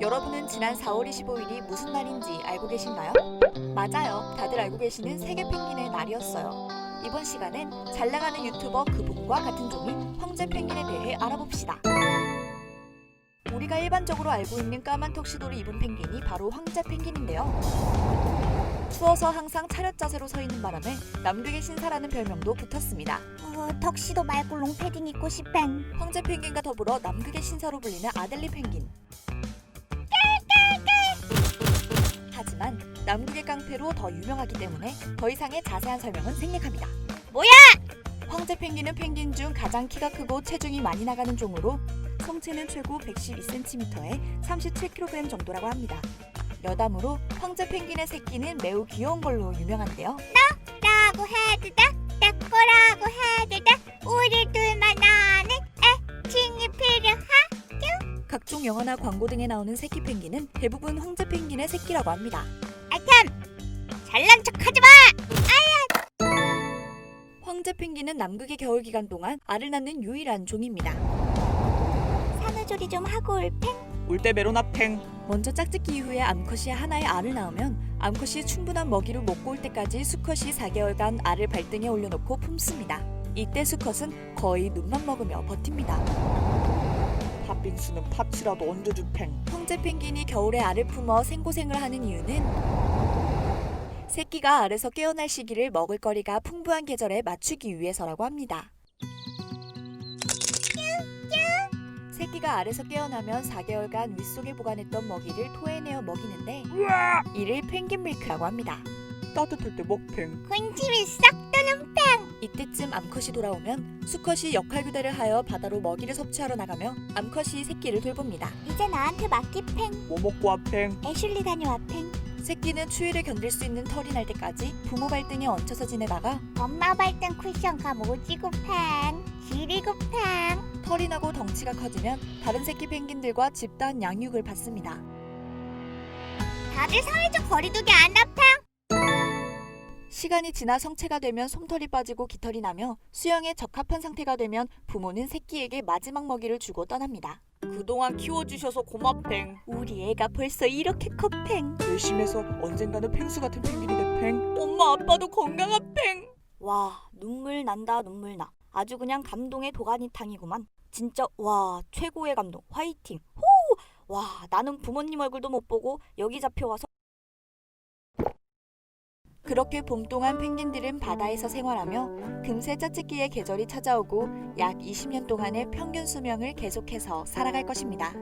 여러분은 지난 4월 25일이 무슨 날인지 알고 계신가요? 맞아요. 다들 알고 계시는 세계 펭귄의 날이었어요. 이번 시간엔 잘 나가는 유튜버 그분과 같은 종인 황제 펭귄에 대해 알아봅시다. 우리가 일반적으로 알고 있는 까만 턱시도를 입은 펭귄이 바로 황제 펭귄인데요. 추워서 항상 차렷 자세로 서 있는 바람에 남극의 신사라는 별명도 붙었습니다. 어, 턱시도 말고 롱패딩 입고 싶행. 황제 펭귄과 더불어 남극의 신사로 불리는 아델리 펭귄. 하지만 남극의 깡패로 더 유명하기 때문에 더 이상의 자세한 설명은 생략합니다. 뭐야? 황제 펭귄은 펭귄 중 가장 키가 크고 체중이 많이 나가는 종으로 성체는 최고 112cm에 37kg 정도라고 합니다. 여담으로 황제 펭귄의 새끼는 매우 귀여운 걸로 유명한데요. 라고 해도 돼? 내 거라고 해도 돼? 우리 둘만 아는 애칭이 필요하? 각종 영화나 광고 등에 나오는 새끼 펭귄은 대부분 황제 펭귄의 새끼라고 합니다. 아참! 잘난 척하지 마! 황제 펭귄은 남극의 겨울 기간 동안 알을 낳는 유일한 종입니다. 산후조리 좀 하고 올팽? 울때 메로나팽 먼저 짝짓기 이후에 암컷이 하나의 알을 낳으면 암컷이 충분한 먹이를 먹고 올 때까지 수컷이 4개월간 알을 발등에 올려놓고 품습니다. 이때 수컷은 거의 눈만 먹으며 버팁니다. 팥빙수는 팥이라도 얹어주팽 황제 펭귄이 겨울에 알을 품어 생고생을 하는 이유는 새끼가 알에서 깨어날 시기를 먹을거리가 풍부한 계절에 맞추기 위해서라고 합니다. 새끼가 알에서 깨어나면 4개월간 윗속에 보관했던 먹이를 토해내어 먹이는데 이를 펭귄 밀크라고 합니다. 따뜻할 때 먹팽 군침이 싹 도는 팽! 이때쯤 암컷이 돌아오면 수컷이 역할 교대를 하여 바다로 먹이를 섭취하러 나가며 암컷이 새끼를 돌봅니다. 이제 나한테 맡기 팽. 뭐 먹고 와 팽 애슐리 다녀와 팽. 새끼는 추위를 견딜 수 있는 털이 날 때까지 부모 발등에 얹혀서 지내다가 엄마 발등 쿠션가 모지고 팽. 지리고 팽. 털이 나고 덩치가 커지면 다른 새끼 펭귄들과 집단 양육을 받습니다. 다들 사회적 거리두기 안 하? 팽? 시간이 지나 성체가 되면 솜털이 빠지고 깃털이 나며 수영에 적합한 상태가 되면 부모는 새끼에게 마지막 먹이를 주고 떠납니다. 그동안 키워주셔서 고맙팽 우리 애가 벌써 이렇게 컸팽. 열심히 해서 언젠가는 펭수 같은 펭귄이 돼팽 엄마 아빠도 건강한 팽 와 눈물 난다 눈물 나. 아주 그냥 감동의 도가니탕이구만. 진짜 와 최고의 감동 화이팅. 호! 와 나는 부모님 얼굴도 못 보고 여기 잡혀와서 그렇게 봄 동안 펭귄들은 바다에서 생활하며 금세 짝짓기의 계절이 찾아오고 약 20년 동안의 평균 수명을 계속해서 살아갈 것입니다.